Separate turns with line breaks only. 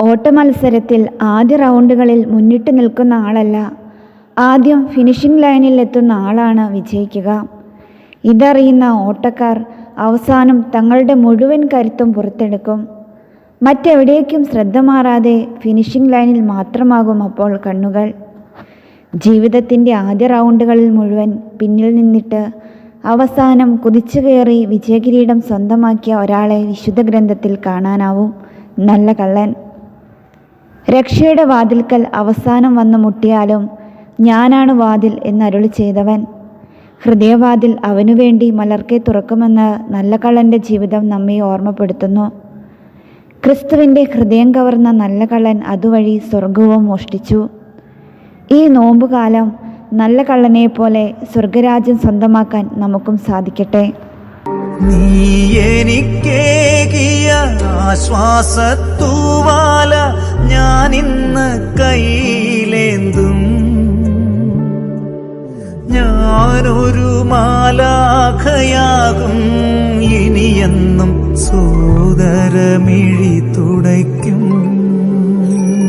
ഓട്ടമത്സരത്തിൽ ആദ്യ റൗണ്ടുകളിൽ മുന്നിട്ട് നിൽക്കുന്ന ആളല്ല ആദ്യം ഫിനിഷിംഗ് ലൈനിൽ എത്തുന്ന ആളാണ് വിജയിക്കുക. ഇതറിയുന്ന ഓട്ടക്കാർ അവസാനം തങ്ങളുടെ മുഴുവൻ കരുത്തും പുറത്തെടുക്കും. മറ്റെവിടേക്കും ശ്രദ്ധ മാറാതെ ഫിനിഷിംഗ് ലൈനിൽ മാത്രമാകും അപ്പോൾ കണ്ണുകൾ. ജീവിതത്തിന്റെ ആദ്യ റൗണ്ടുകളിൽ മുഴുവൻ പിന്നിൽ നിന്നിട്ട് അവസാനം കുതിച്ചു കയറി വിജയകിരീടം സ്വന്തമാക്കിയ ഒരാളെ വിശുദ്ധ ഗ്രന്ഥത്തിൽ കാണാനാവും. നല്ല കള്ളൻ. രക്ഷയുടെ വാതിൽക്കൽ അവസാനം വന്ന് മുട്ടിയാലും ഞാനാണ് വാതിൽ എന്നരുളി ചെയ്തവൻ. ഹൃദയവാതിൽ അവനുവേണ്ടി മലർക്കെ തുറക്കുമെന്ന് നല്ല കള്ളന്റെ ജീവിതം നമ്മെ ഓർമ്മപ്പെടുത്തുന്നു. ക്രിസ്തുവിന്റെ ഹൃദയം കവർന്ന നല്ല കള്ളൻ അതുവഴി സ്വർഗവും മോഷ്ടിച്ചു. ഈ നോമ്പുകാലം നല്ല കള്ളനെ പോലെ സ്വർഗരാജ്യം സ്വന്തമാക്കാൻ നമുക്കും സാധിക്കട്ടെ.
നീ എനിക്കേകിയ ആശ്വാസത്തൂവാല കയ്യിലേന്തും. ഞാനൊരു മാലാഖയാകും ഇനിയെന്നും സോദരമിഴി